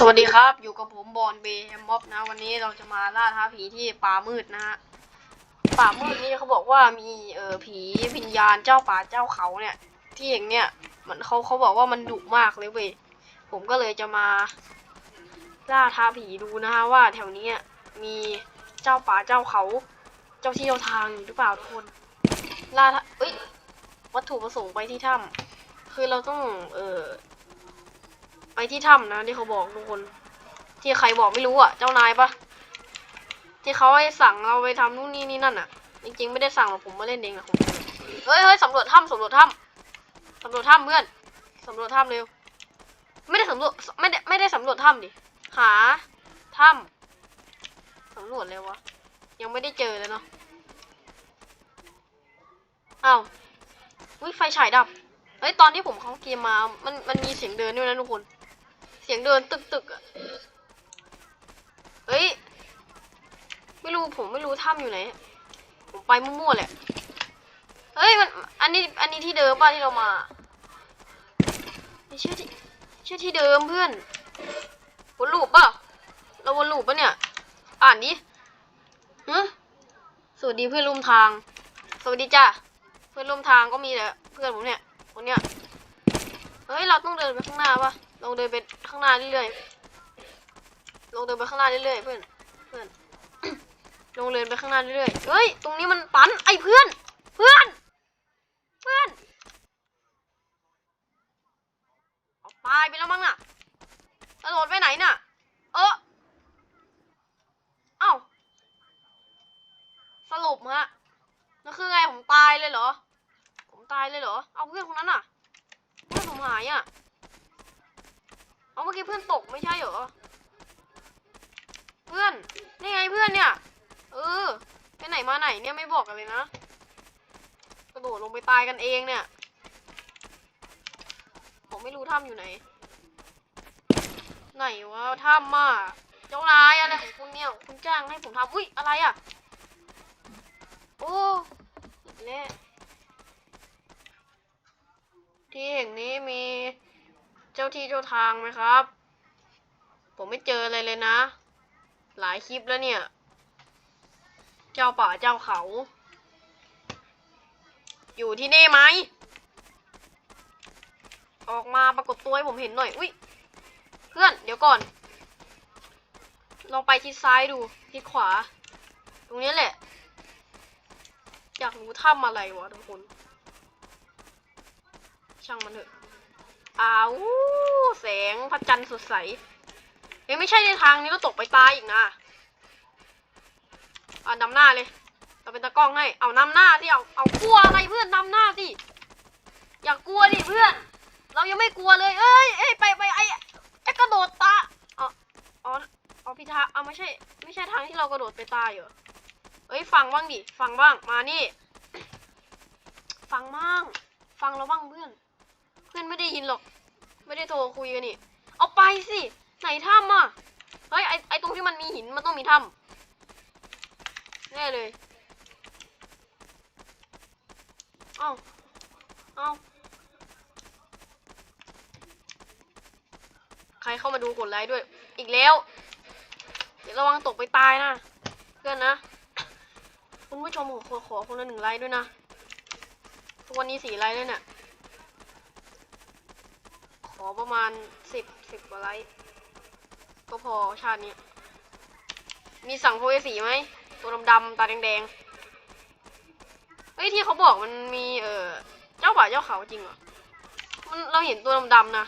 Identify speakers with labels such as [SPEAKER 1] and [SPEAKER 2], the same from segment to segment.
[SPEAKER 1] สวัสดีครับอยู่กับผมบอลเบย์ม็อบนะ วันนี้เราจะมาล่าท้าผีที่ป่ามืดนะฮะป่ามืดนี่เขาบอกว่ามีเออผีวิญญาณเจ้าป่าเจ้าเขาเนี่ย ที่อย่างเนี้ยมันเขาเขาบอกว่ามันดุมากเลยเว้ยผมก็เลยจะมา ล่าท้าผีดูนะฮะว่าแถวนี้มีเจ้าป่าเจ้าเขา เจ้าที่เจ้าทางอยู่หรือเปล่าทุกคนล่าท้าเอ้ยวัตถุประสงค์ไปที่ถ้ำคือเราต้องเออ ไปที่ถ้ำนะที่เขาบอกทุกคน ที่ใครบอกไม่รู้อะ เจ้านายปะที่เขาให้สั่งเราไปทำนู่นนี่นี่นั่นอะ จริงๆไม่ได้สั่งหรอกผมมาเล่นเองนะผมเฮ้ยเฮ้ยสำรวจถ้ำสำรวจถ้ำสำรวจถ้ำเพื่อนสำรวจถ้ำเร็ว ไม่ได้สำรวจไม่ได้ไม่ได้สำรวจถ้ำดิหาถ้ำสำรวจเลยวะยังไม่ได้เจอเลยเนาะอ้าวิไฟฉายดับเฮ้ยตอนที่ผมเข้าเกมมา มันมันมีเสียงเดินด้วยนะทุกคน สียงเดินตึกตึกอะเฮ้ย ไม่รู้ผมไม่รู้ถ้ำอยู่ไหน ผมไปมั่วๆแหละ เฮ้ยมันอันนี้อันนี้ที่เดิมป่ะที่เรามาไม่ใช่ที่ใช่ที่เดิมเพื่อนวนลูปป่ะ เราวนลูปป่ะเนี่ย อ่านดิฮะสวัสดีเพื่อนร่วมทาง สวัสดีจ้าเพื่อนร่วมทางก็มีแต่เพื่อนผมเนี่ยคนเนี้ย เฮ้ย เราต้องเดินไปข้างหน้าป่ะ ลงเดินไปข้างหน้าเรื่อยๆ ลงเดินไปข้างหน้าเรื่อยๆเพื่อน เพื่อน ลงเดินไปข้างหน้าเรื่อยๆ เฮ้ย ตรงนี้มันตัน ไอ้เพื่อน เพื่อน เพื่อนเอาตายไปแล้วมั้งน่ะกระโดดไปไหนน่ะ เออเอ้า สรุปฮะนั่นคือไงผมตายเลยเหรอ ผมตายเลยเหรอ เอาเพื่อนคนนั้นน่ะเพื่อนผมหายอะ เอาเมื่อกี้เพื่อนตกไม่ใช่เหรอ เพื่อน นี่ไงเพื่อนเนี่ย เออ ไปไหนมาไหนเนี่ยไม่บอกกันเลยนะ กระโดดลงไปตายกันเองเนี่ย ผมไม่รู้ถ้ำอยู่ไหน ไหนวะถ้ำอะเจ้านายอะไรของคุณเนี่ย คุณจ้างให้ผมทำอุ้ยอะไรอะ โอ้อีกแล้วที่แห่งนี้มี เจ้าที่เจ้าทางไหมครับ ผมไม่เจออะไรเลยนะ หลายคลิปแล้วเนี่ย เจ้าป่าเจ้าเขา อยู่ที่นี่ไหม ออกมาปรากฏตัวให้ผมเห็นหน่อย อุ้ยเพื่อน เดี๋ยวก่อน ลองไปทิศซ้ายดูทิศขวา ตรงนี้แหละ อยากรู้ถ้ำอะไรวะทุกคน ช่างมันเถอะ อ้าวแสงพระจันทร์สดใสเฮ้ไม่ใช่ในทางนี้ก็ตกไปตายอีกนะอ่านำหน้าเลย เราเป็นตากล้องให้ เอานำหน้าสิเอาเอากลัวอะไรเพื่อนนำหน้าสิอย่ากลัวดิเพื่อน เรายังไม่กลัวเลย เอ้ยเอ้ยไปไปไอ้ไอ้กระโดดตาอ๋ออ๋อเอาพิธาเอาไม่ใช่ ไม่ใช่ทางที่เรากระโดดไปตายเหรอเอ้ยฟังบ้างดิฟังบ้างมานี่ ฟังบ้าง ฟังเราบ้างเพื่อน เพื่อนไม่ได้ยินหรอก ไม่ได้โทรคุยกันนี่ เอาไปสิไหนถ้ำอะ เฮ้ยไอไอตรงที่มันมีหินมันต้องมีถ้ำแน่เลย เอ้าเอ้าใครเข้ามาดูกดไลค์ด้วย อีกแล้ว เดี๋ยวระวังตกไปตายนะ เพื่อนนะ คุณผู้ชมขอขอคนละหนึ่งไลค์ด้วยนะ ทุกวันนี้สี่ไลค์เลยเนี่ย ขอประมาณสิบสิบกว่าไลค์ก็พอชาตินี้ มีสั่งโพยสีไหม ตัวดำๆตาแดงๆเฮ้ยที่เขาบอกมันมีเออเจ้าป่าเจ้าเขาจริงเหรอมันเราเห็นตัวดำๆนะ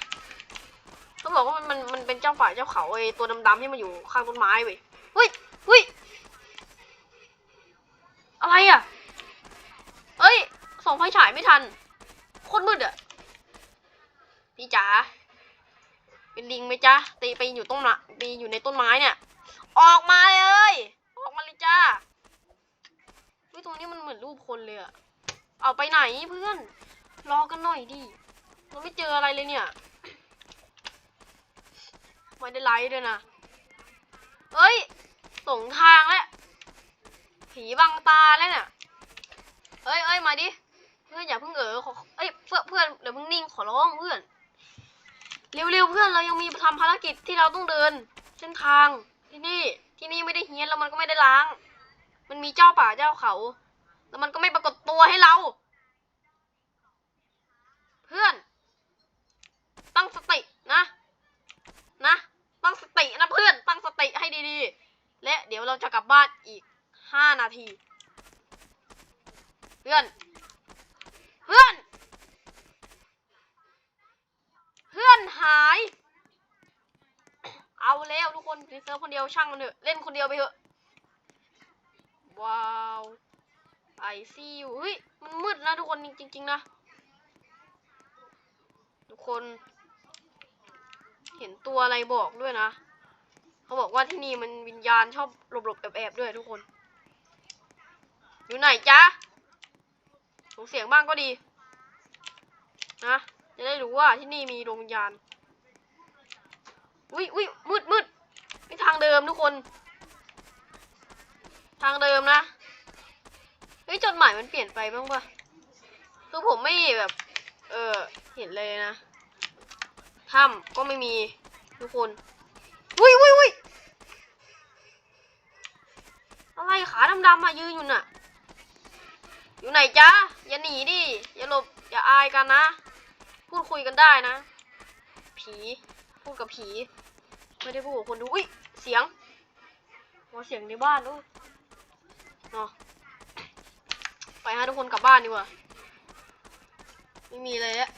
[SPEAKER 1] เขาบอกว่ามันมันมันเป็นเจ้าป่าเจ้าเขาไอ้ตัวดำๆที่มันอยู่ข้างต้นไม้เว้ยเฮ้ยเฮ้ยอะไรอะเอ้ยส่องไฟฉายไม่ทันโคตรมืดอะ พี่จ๋าเป็นลิงไหมจ๊ะตีไปอยู่ต้นไม้ตีอยู่ในต้นไม้เนี่ย ออกมาเลยออกมาเลยจ้าเฮ้ยตรงนี้มันเหมือนรูปคนเลยอะเอาไปไหนเพื่อน รอกันหน่อยดิเราไม่เจออะไรเลยเนี่ยไม่ได้ไลฟ์ด้วยนะเอ้ยหลงทางแล้วผีบังตาแล้วเนี่ยเอ้ยเอ้ยมาดิเพื่อนอย่าเพิ่งเออขอเอ้ยเพื่อนเพื่อนเดี๋ยวเพิ่งนิ่งขอร้องเพื่อน เร็วๆเพื่อนเรายังมีทำภารกิจที่เราต้องเดิน เส้นทางที่นี่ที่นี่ไม่ได้เฮี้ยนแล้วมันก็ไม่ได้ล้าง มันมีเจ้าป่าเจ้าเขา แล้วมันก็ไม่ปรากฏตัวให้เรา เพื่อน ตั้งสตินะนะตั้งสตินะเพื่อนตั้งสติให้ดีๆ และเดี๋ยวเราจะกลับบ้านอีกห้านาที เพื่อน เพื่อน เพื่อน หาย เอาแล้วทุกคนในเซิร์ฟคนเดียวช่างมันเถอะเล่นคนเดียวไปเถอะ ว้าวไอซีอยู่เฮ้ยมันมืดนะทุกคนจริง ๆ นะ ทุกคน เห็นตัวอะไรบอกด้วยนะ เขาบอกว่าที่นี่มันวิญญาณชอบหลบๆแอบๆด้วยทุกคน อยู่ไหนจ๊ะส่งเสียงบ้างก็ดี นะ จะได้รู้ว่าที่นี่มีดวงวิญญาณ อุ้ยอุ้ยมืดมืดนี่ทางเดิมทุกคน ทางเดิมนะเฮ้ยจดหมายมันเปลี่ยนไปบ้างปะคือผมไม่แบบ เออเห็นเลยนะถ้ำก็ไม่มีทุกคนอุ้ยอุ้ยอุ้ยอะไรขาดำๆมายืนอยู่น่ะ อยู่ไหนจ๊ะ อย่าหนีดิ อย่าหลบ อย่าอายกันนะ พูดคุยกันได้นะ ผี พูดกับผี ไม่ได้พูดกับคนดูอุ้ยเสียงว่าเสียงในบ้านด้เนาะไปฮะทุกคนกลับบ้านดีกว่า ไม่มีเลยอะ